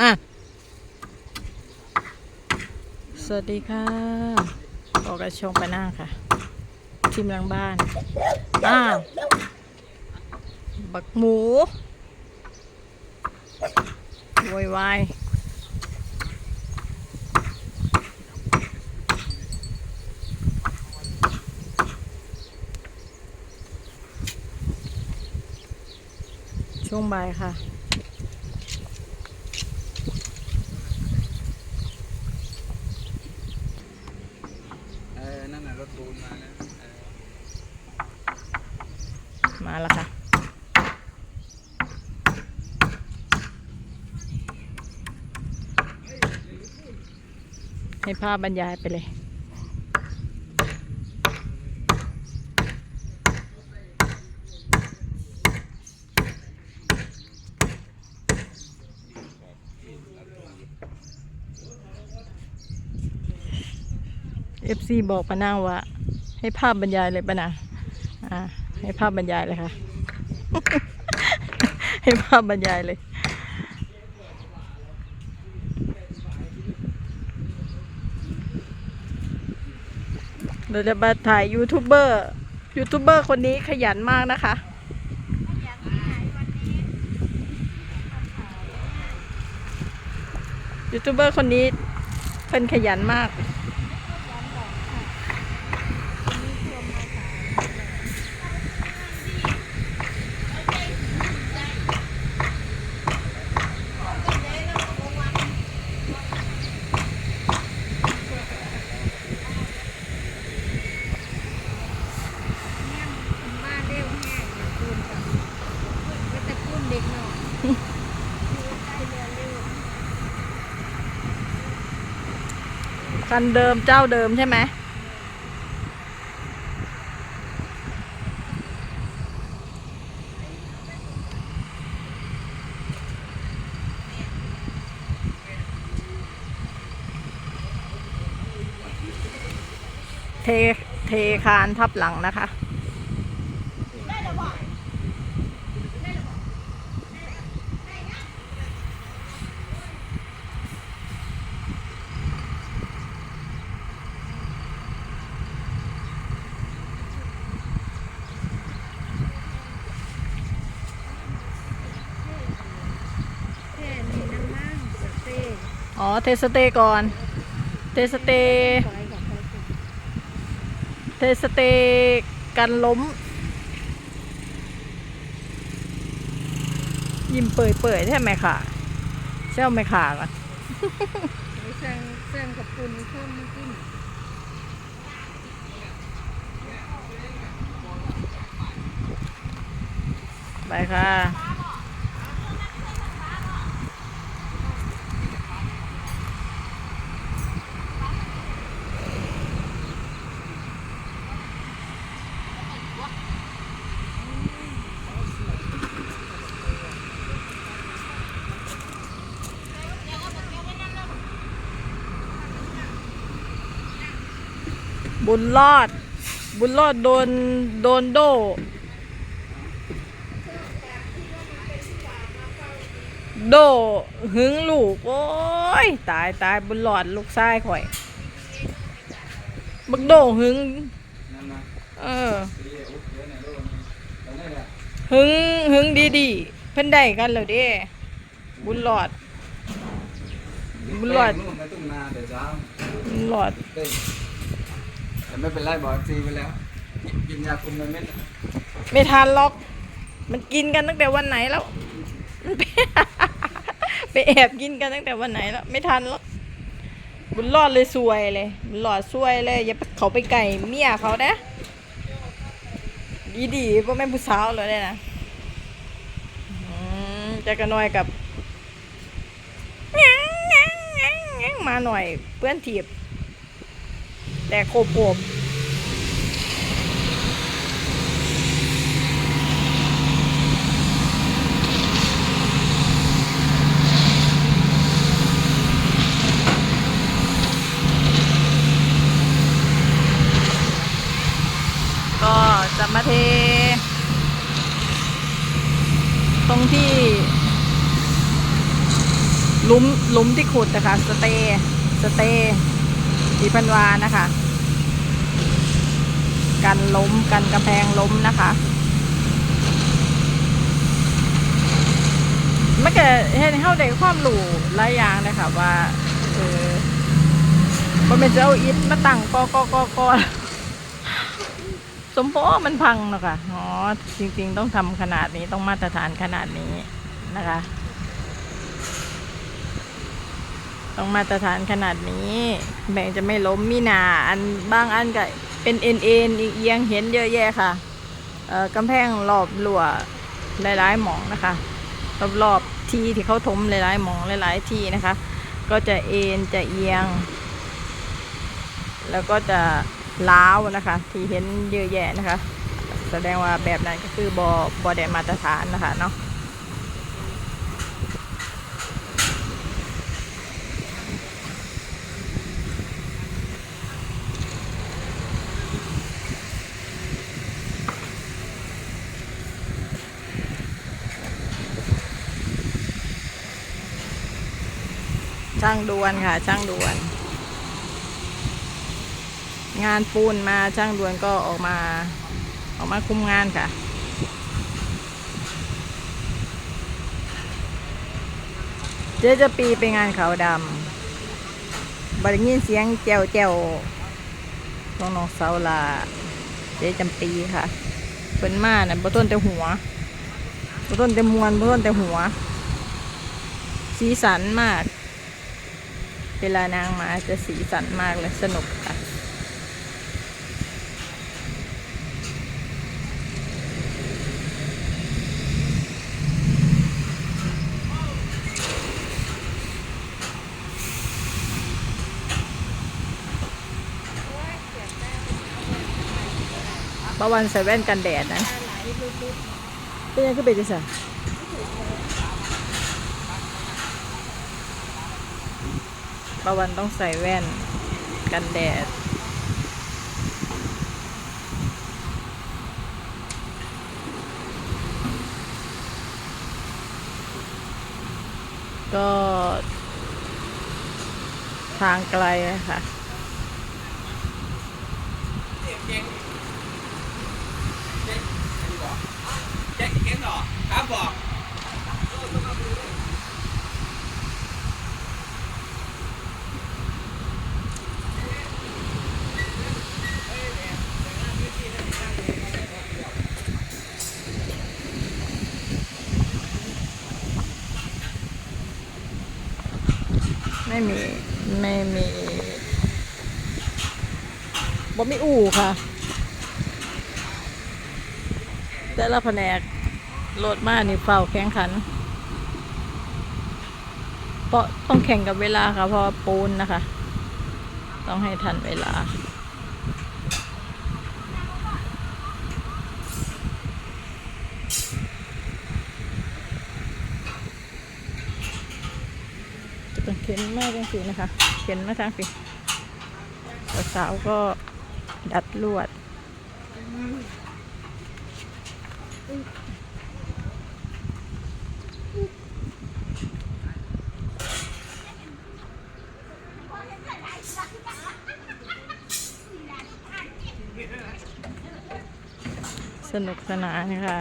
น่ะสวัสดีค่ะออกกระชงไปหน้าค่ะ ทีมหลังบ้านอ้าวบักหมูโวยวายช่วงบ่ายค่ะ เออ นั่นน่ะรถปูนมาแล้วเออ มาแล้วค่ะ ให้ภาพบรรยายไปเลยเอฟซีบอกปะนางว่า ให้ภาพบรรยายเลยปะนางอ่าให้ภาพบรรยายเลยค่ะ ให้ภาพบรรยายเลย เราจะมาถ่ายยูทูบเบอร์ยูทูบเบอร์คนนี้ขยันมากนะคะยูทูบเบอร์คนนี้เป็นขยันมาก มาเร็วแห้งอย่าพูนกับก็จะพูน เด็กหน่อยคันเดิมเจ้าเดิมใช่ไหมเท เทคานทับหลังนะคะ แค่นี้น้ำมั่งสเต้ อ๋อ เทสเตก่อน เทสเต เทสเตกันล้ม ยิ้มเปื่อยๆใช่ไหมค่ะเช่าไหมค่ะก่อนไปสั่งสั่งกับปุ่นเพิ่มมากินไปค่ะ บุญรอด บุญรอดโดนโดนโดโดหึงลูก โอ้ย ตายตายบุญหลอดลูกชายข่อยบักโดหึงเออหึงหึงดีๆเพิ่นได้กันแล้วเด้บุญหลอด บุญรอดบุญหลอด ไม่เป็นไรบอกซีไปแล้ว กินยาคุมในเม็ดไม่ทันหรอก มันกินกันตั้งแต่วันไหนแล้วมันไป ไปแอบกินกันตั้งแต่วันไหนแล้ว ไม่ทันหรอกบุญรอดเลยซวยเลยบุญรอดซวยเลยอย่าเขาไปไก่เมียเขานะดีดีๆพ่อแม่ผู้สาวเลยนะจะกระน่อยกับมาหน่อยเพื่อนถีบแต่โคบโอบก็ จะมาเท ตรงที่ลุมลุมที่ขุดนะคะสเตสเตสีพันวานะคะ กันล้มกันกระแพงล้มนะคะมันก็เห็นเข้าได้ความรู้หลายอย่างเลยค่ะว่าเออมันเป็นจะเอาอิฐมาตั้งกอกอกอกอ มโพมันพังเนอะค่ะอ๋อจริง ๆ ต้องทำขนาดนี้ต้องมาตรฐานขนาดนี้นะคะ ต้องมาตรฐานขนาดนี้ แบ่งจะไม่ล้มมีนาอันบางอันก็เป็นเอ็นเอ็นอีกเอียงเห็นเยอะแยะค่ะเอ่อกำแพงรอบรั้วหลายๆหมองนะคะรอบๆที่ที่เขาถมหลายๆหมองหลายๆที่นะคะ ก็จะเอ็นจะเอียง แล้วก็จะ ล้าวนะคะ ที่เห็นเยอะแยะนะคะ แสดงว่าแบบนั้นก็คือบอบอแดมาตรฐานนะคะเนาะช่างด่วนค่ะ ช่างด่วน งานปูนมาช่างดวนก็ออกมาออกมาคุมงานค่ะ เจ๊จะปีไปงานขาวดำบริยินเสียงแจวแจวน้องน้องเสาลาเจ๊จำปีค่ะเป็นมาน่ะบต้นแต่หัวบต้นแต่มวนบต้นแต่หัว สีสันมาก เวลานางมาจะสีสันมากเลยสนุกค่ะ ประวันใส่แว่นกันแดดนะ เป็นยังก็เป็นจังซั่นประวันต้องใส่แว่นกันแดดก็ทางไกลอะค่ะ แจ็ค เก็ตหรอครับบอกไม่มี ไม่มีบ่มีอู่ค่ะ แต่ละแผนก โหลดมานี่เฝ้าแข่งขัน เพราะต้องแข่งกับเวลาค่ะเพราะปูนนะคะ ต้องให้ทันเวลาจะต้องเข็นมากจังสินะคะ เข็นมาทางสิสาวก็ดัดลวด สนุกสนานค่ะ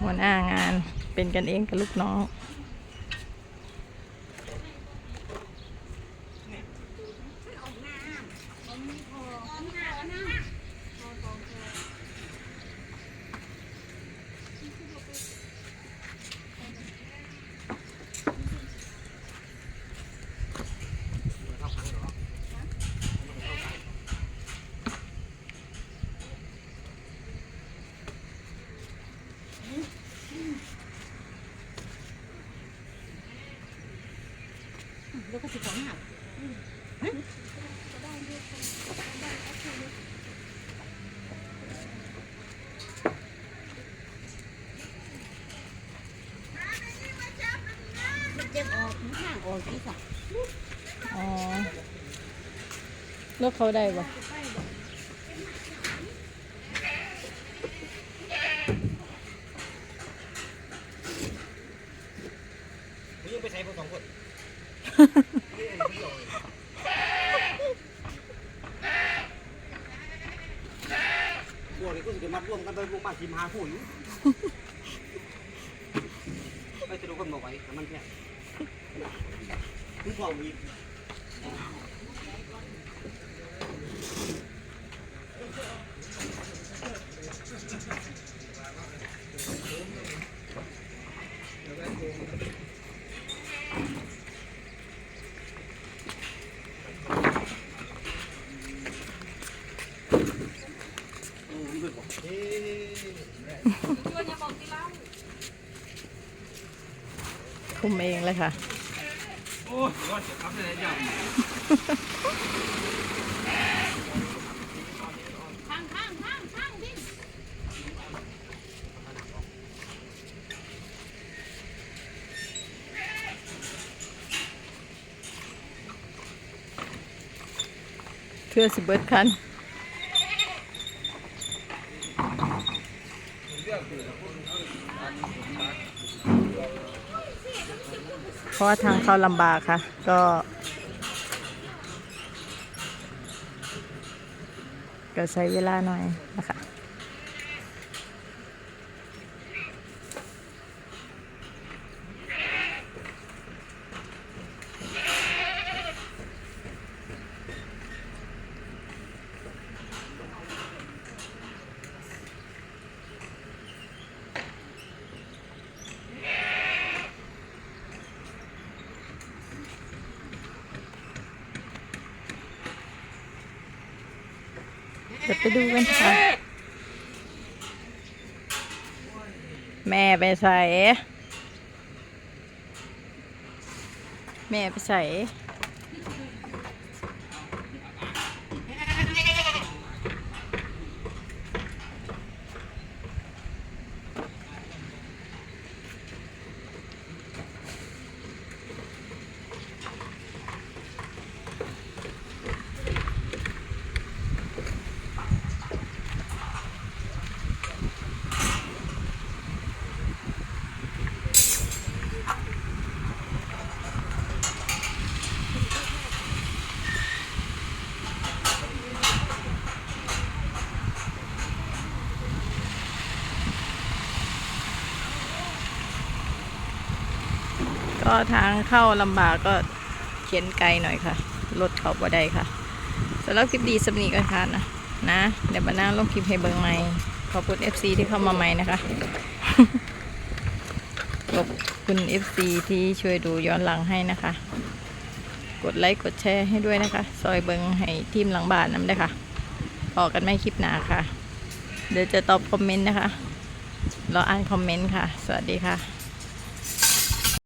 หัวหน้างานเป็นกันเองกับลูกน้อง แล้วก็สิของหักเจ็บออกห่างออกที่สักอ๋อแล้วเขาได้ปะ กูจะมัดร วมกันไปรวมหาผู้อยู่ไปจะดูคนบอกไว้แต่มันแค่ทุกความมี คุมเองเลยค่ะ โอ้ยว่าจะทำอะไรอย่างข้างข้างข้างข้างพี่เทื่อสิเบิดคัน เพราะว่าทางเข้าลำบากค่ะ ก็ก็ใช้เวลาหน่อยนะคะ ไปดูกันค่ะ แม่ไปใส่ แม่ไปใส่ ก็ทางเข้าลำบากก็เขียนไกลหน่อยค่ะรถเขาบ่ได้ค่ะสำหรับคลิปดีสำนีกันค่ะนะนะเดี๋ยวมานั่งลงคลิปให้เบิงใหม่ขอบคุณ FC ที่เข้ามาใหม่นะคะขอบคุณ FC ที่ช่วยดูย้อนหลังให้นะคะ กดไลค์กดแชร์ให้ด้วยนะคะ ซอยเบิงให้ทีมหลังบ้านน้ำได้ค่ะพอกันไม่คลิปหนาค่ะ เดี๋ยวจะตอบคอมเมนต์นะคะ รออ่านคอมเมนต์ค่ะ สวัสดีค่ะ